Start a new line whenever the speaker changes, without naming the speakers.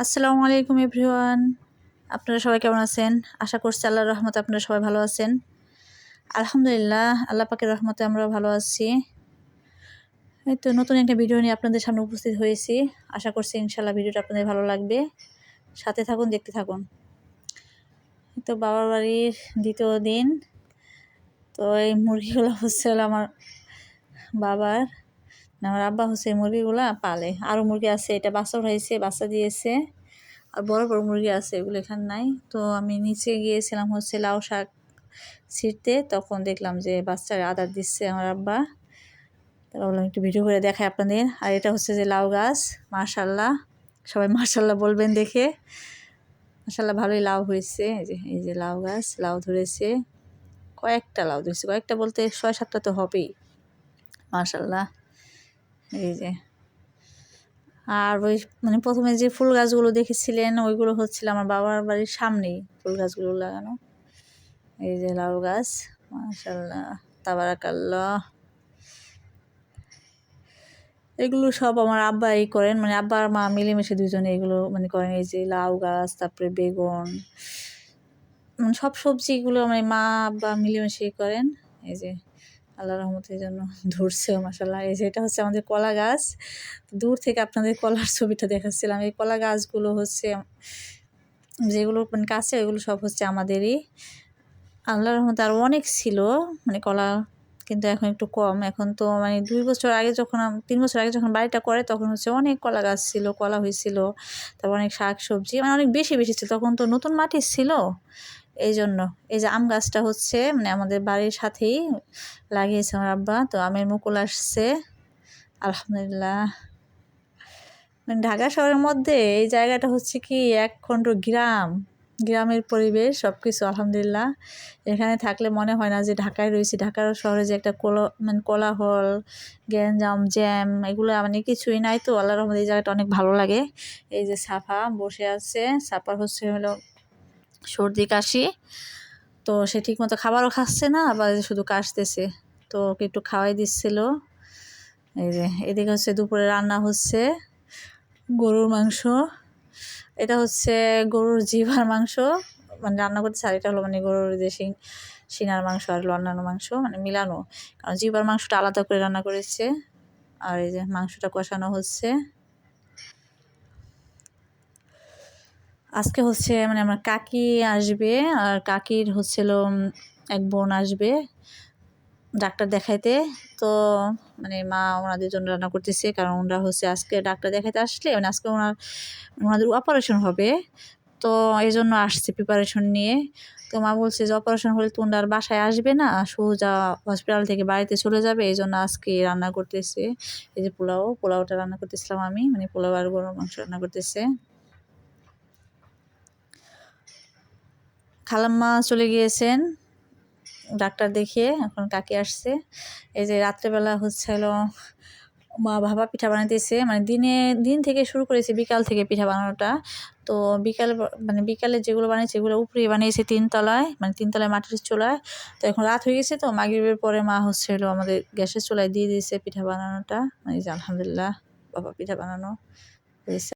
আসসালামু আলাইকুম, এভরিওয়ান। আপনারা সবাই কেমন আছেন? আশা করছি আল্লাহর রহমতে আপনারা সবাই ভালো আছেন। আলহামদুলিল্লাহ, আল্লাহ পাকের রহমতে আমরা ভালো আছি। এই তো নতুন একটা ভিডিও নিয়ে আপনাদের সামনে উপস্থিত হয়েছি। আশা করছি ইনশাল্লাহ ভিডিওটা আপনাদের ভালো লাগবে। সাথে থাকুন, দেখতে থাকুন। তো বাবার বাড়ির দ্বিতীয় দিন। তো এই মুরগিগুলো হচ্ছে আমার বাবার। আমার আব্বা হচ্ছে মুরগিগুলা পালে। আরও মুরগি আছে, এটা বাচ্চা উঠাইছে বাচ্চা দিয়েছে। আর বড় বড় মুরগি আছে, এগুলো এখানে নাই। তো আমি নিচে গিয়েছিলাম হচ্ছে লাউ শাক ছিঁড়তে, তখন দেখলাম যে বাচ্চার আদার দিচ্ছে আমার আব্বা। তারপর বললাম একটু ভিডিও করে দেখাই আপনাদের। আর এটা হচ্ছে যে লাউ গাছ মার্শাল্লাহ সবাই মার্শাল্লাহ বলবেন দেখে। মার্শাল্লাহ ভালোই লাউ হয়েছে, এই যে এই যে লাউ গাছ, লাউ ধরেছে। কয়েকটা লাউ ধরেছে, কয়েকটা বলতে ছয় সাতটা তো হবেই মার্শাল্লাহ এই যে। আর ওই মানে প্রথমে যে ফুল গাছগুলো দেখেছিলেন, ওইগুলো হচ্ছিল আমার বাবার বাড়ির সামনেই ফুল গাছগুলো লাগানো। এই যে লাউ গাছ মাশাল্লাহ তাবারাকাল্লাহ। এগুলো সব আমার আব্বা এই করেন মানে আব্বা আর মা মিলেমিশে দুজনে এগুলো মানে করেন। এই যে লাউ গাছ, তারপরে বেগুন মানে সব সবজিগুলো মানে মা, আব্বা মিলেমিশে করেন। এই যে আল্লাহ রহমতের জন্য ধরছেও মাসাল্লাহ এই যে এটা হচ্ছে আমাদের কলা গাছ। দূর থেকে আপনাদের কলার ছবিটা দেখাচ্ছিলাম। এই কলা গাছগুলো হচ্ছে, যেগুলো মানে কাছে, ওইগুলো সব হচ্ছে আমাদেরই। আল্লাহ রহমত আরও অনেক ছিল মানে কলা কিন্তু এখন একটু কম। এখন তো মানে দুই বছর আগে যখন তিন বছর আগে যখন বাড়িটা করে, তখন হচ্ছে অনেক কলা গাছ ছিল, কলা হয়েছিল। তারপর অনেক শাক সবজি মানে অনেক বেশি বেশি ছিল। তখন তো নতুন মাটি ছিল। এই জন্য এই যে আম গাছটা হচ্ছে মানে আমাদের বাড়ির সাথেই লাগিয়েছে আমার আব্বা। তো আমের মুকুল আসছে। আলহামদুলিল্লাহ। মানে ঢাকা শহরের মধ্যে এই জায়গাটা হচ্ছে কি এক খণ্ড গ্রাম। গ্রামের পরিবেশ সব কিছু আলহামদুলিল্লাহ। এখানে থাকলে মনে হয় না যে ঢাকায় রয়েছি। ঢাকার শহরে যে একটা কোলা মানে কোলাহল, গ্যাঞ্জাম, জ্যাম, এগুলো মানে কিছুই নাই তো। আল্লাহ রহমদ এই জায়গাটা অনেক ভালো লাগে। এই যে সাফা বসে আছে। সাফার হচ্ছে হলো সর্দি, কাশি। তো সে ঠিক মতো খাবারও খাচ্ছে না, আবার শুধু কাশতেছে। তো ওকে একটু খাওয়াই দিচ্ছিল। এই যে এদিকে হচ্ছে দুপুরে রান্না হচ্ছে গরুর মাংস। এটা হচ্ছে গরুর জিভার মাংস। মানে রান্না করতে এটা হলো মানে গরুর যে সিনার মাংস আর অন্যান্য মাংস মানে মিলানো। কারণ জিভার মাংসটা আলাদা করে রান্না করেছে। আর এই যে মাংসটা কষানো হচ্ছে। আজকে হচ্ছে মানে আমার কাকি আসবে, আর কাকির হচ্ছিল এক বোন আসবে ডাক্তার দেখাইতে। তো মানে মা ওনাদের জন্য রান্না করতেছে, কারণ ওনারা হচ্ছে আজকে ডাক্তার দেখাইতে আসলে মানে আজকে ওনার, ওনাদের অপারেশন হবে। তো এই জন্য আসছে প্রিপারেশন নিয়ে। তো মা বলছে যে অপারেশন হলে তো ওনার বাসায় আসবে না, সোজা হসপিটাল থেকে বাড়িতে চলে যাবে। এই জন্য আজকে রান্না করতেছে। এই যে পোলাও, পোলাওটা রান্না করতেছিলাম আমি মানে পোলাও আর গরম মাংস রান্না করতেছে। খালাম্মা চলে গিয়েছেন। ডাক্তার দেখিয়ে এখন কাকি আসছে। এই যে রাত্রেবেলা হচ্ছে হলো মা ভাবা পিঠা বানাইতেছে। মানে দিনে, দিন থেকে শুরু করেছে বিকাল থেকে পিঠা বানানোটা। তো বিকাল মানে বিকালে যেগুলো বানিয়েছে এগুলো উপরে বানিয়েছে তিনতলায় মানে তিনতলায় মাটির চুলায়। তো এখন রাত হয়ে গেছে তো, মাগরীবের পরে মা হচ্ছে হলো আমাদের গ্যাসের চুলায় দিয়ে দিয়েছে পিঠা বানানোটা। মানে আলহামদুলিল্লাহ, বাবা পিঠা বানানো হয়েছে।